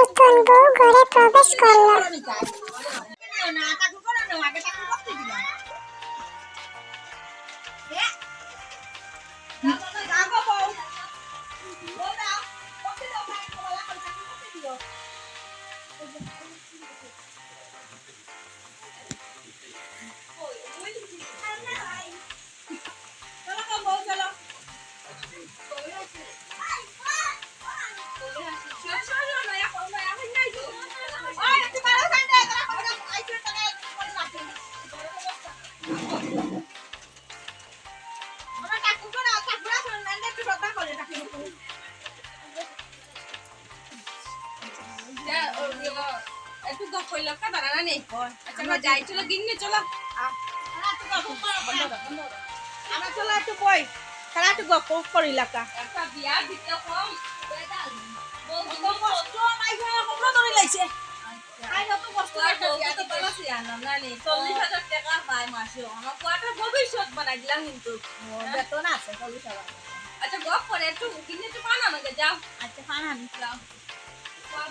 নতুন বউ ঘরে প্রবেশ করল। একটু গপ করল কা দাঁড়ানা নেই। আচ্ছা আমরা যাই। চলো গিন্নি চলো। আমরা চলো একটু বই। তারা একটু গপ্প করিলাকা একটা বিয়া দিতে কম ভবিষ্যৎ বানাই দিলাম কিন্তু বেতন আছে চল্লিশ হাজার আচ্ছা গপ করে একটু। কিনে একটু পান আমাকে যাও। আচ্ছা পান আনি যাও।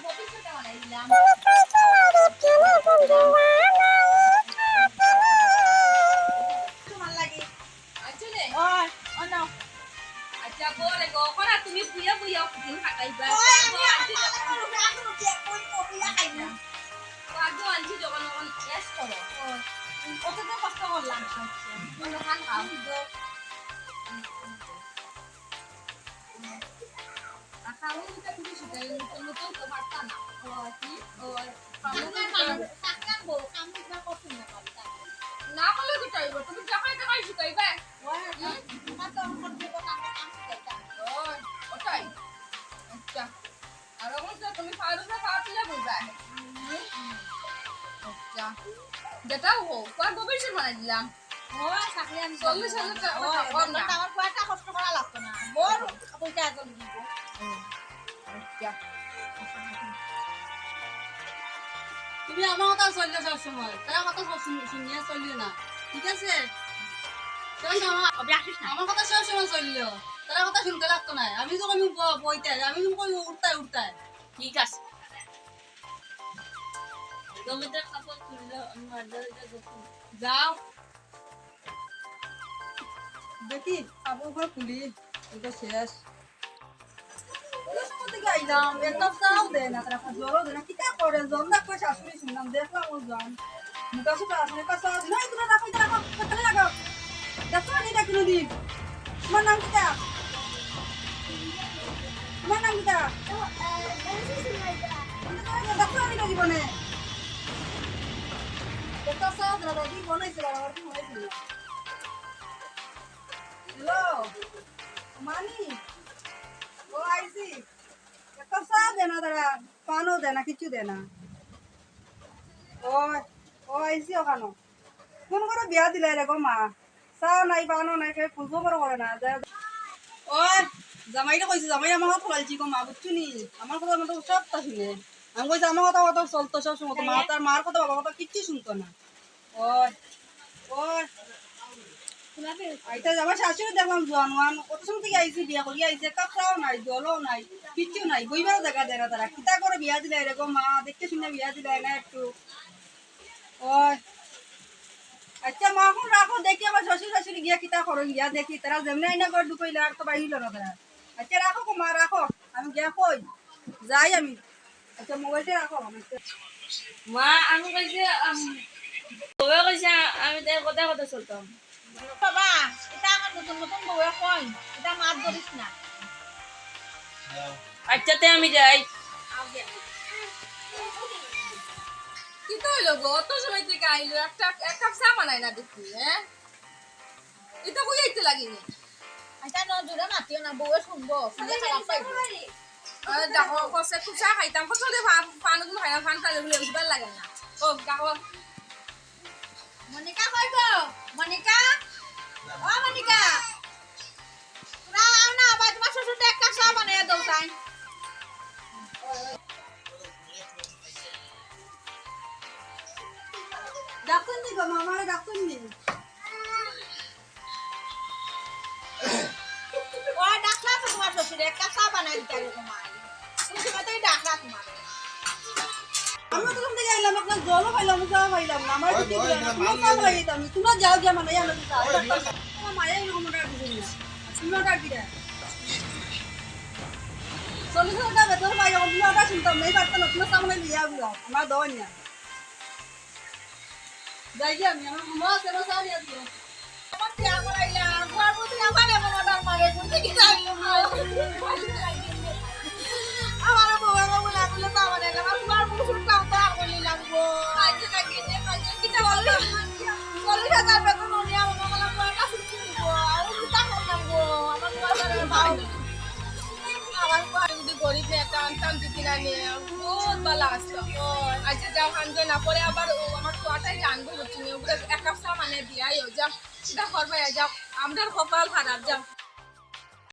ভবিষ্যৎটা বানাই দিলাম তুমি বুয়া বুয়া দিন খাটাইবা ওই আমি আনছি যখন তখন এস করো। কত কষ্ট করলাম। অন্য খান খাও। করলে কি? চাইব তুমি যখন শিখাইবে। ওই ওটাই। আচ্ছা। আর তুমি বুঝবে আচ্ছা। যেটা হোক আর ভবিষ্যৎ বানাই দিলাম। চল্লিশ হাজার টাকা না। আমার কষ্ট করা লাগতো না। বড় পয়সা দিব আচ্ছা তুমি আমার কথা চললে সব সময় তার কথা সব শুনিয়ে চলিও না। ঠিক আছে? আমার- কথা সব সময় চলল তার কথা শুনতে লাগতো না। আমি আমি বইতে। আমি কই উঠতাই উঠতাই ঠিক আছে। যাও। দেখি কাপড় খুলি। এটা শেষ। গাইলাম একটা চাও দে না তারা জলও দে না কিতা করে জল না কই শাশুড়ি শুনলাম দেখলাম ও জন মুখা সুখা আসলে কা চাও দিন এই তোরা রাখো রাখো কোথায় লাগাও দেখো নি দেখো দিন তোমার নাম কিতা তোমার নাম কিতা দেখো নি জীবনে একটা চাও দাদা দি বনাইছিল আমার কি হয়েছিল হ্যালো মানি ও আইসি একটা চা দে না তারা, পানও দে না কিছু দে না ও ও আইসি ওখানো। কোন করে বিয়া দিলে রে মা। চাও নাই পানও নাই খাই ফুলবো করে করে না ও জামাইটা কইছে জামাই আমার কথা ফলাইছি গো মা বুঝছ নি? কথা মতো সব তা শুনে। আমি কইছি আমার কথা কথা সব মা তার মার কথা বাবার কথা কিচ্ছু শুনতো না। ওই ওই। আইতা আমার শাশুড়ি দেখলাম জোয়ান ওয়ান। কত সময় থেকে আইসি বিয়া করি আইসে কাপড়াও নাই, জলও নাই, কিচ্ছু নাই বইবার জায়গা দেয় না কিতা করে বিয়া দিলে এরকম মা? দেখতে শুনে বিয়া দিলে না একটু। ওই। আচ্ছা মা, এখন রাখো, দেখি আমার শ্বশুর শাশুড়ি গিয়া কিতা করো গিয়া দেখি। তারা যেমনি আইনা ঘর ঢুকাইলে আর তো বাহিল না তারা। আচ্ছা রাখো মা, রাখো। আমি গিয়া কই? যাই আমি। আচ্ছা মোবাইলটা রাখো মা, আমি কইছে কথা কথা চলতাম। বাবা এটা আমার নতুন নতুন বউয়ে কই এটা মাত ধরিস না। আচ্ছা তে আমি যাই। কি তো হইল গো? অত সময় থেকে আইলো একটা এক কাপ চা বানাই না দেখি হ্যাঁ? এটা কই যাইতে লাগিনি? এটা নজরে মাতিও না বউয়ে শুনব। খারাপ পাইবো। দেখো কষ্ট একটু চা খাইতাম। কত পানগুলো খাই না ফান খাইলে বলে লাগে না। ও মনিকা কইব মনিকা? ও মনিকা। তোরা আও না আবার তোমার শ্বশুরটা এক কাপ চা বানাইয়া দাও তাই। ডাক্তার নি গো মামারে ডাক্তার নি ও ডাকলা তোমার শ্বশুর এক কাপ চা বানাই দিতে তোমার তুমি ডাকলা তোমার আমরা তো থেকে আইলাম আপনার জলও পাইলাম চা পাইলাম না। আমার কিছু দিলাম না তোমরা চা তোমরা যাও গিয়া মানে আমরা চা আমার মায়ের এরকম অর্ডার দিবি না তুমি অর্ডার দিলে চল্লিশ টাকা বেতন পাই যখন তুমি অর্ডার শুনতাম নেই পারতাম না তোমার সামনে নিয়ে আসব। আমার দেওয়া নিয়ে যাই গিয়ে আমি আমার মা আছে না চা নিয়ে আসব। আমার বিয়া করাইলা বুয়ার প্রতি আমার এমন অর্ডার মারে বুঝতে কি চাইলো আমার বউ আমার বলে তো আমার আমার তো আমার গরিব একটা আনতাম দিদি না নিয়ে বহুত ভালো আসতো আচ্ছা যাও আনবে না আবার ও আমার তোয়াটাই আনব হচ্ছে ওগুলো এক কাপ চা মানে দিয়াই যাও এটা করবে যাও আমরা কপাল খারাপ যাও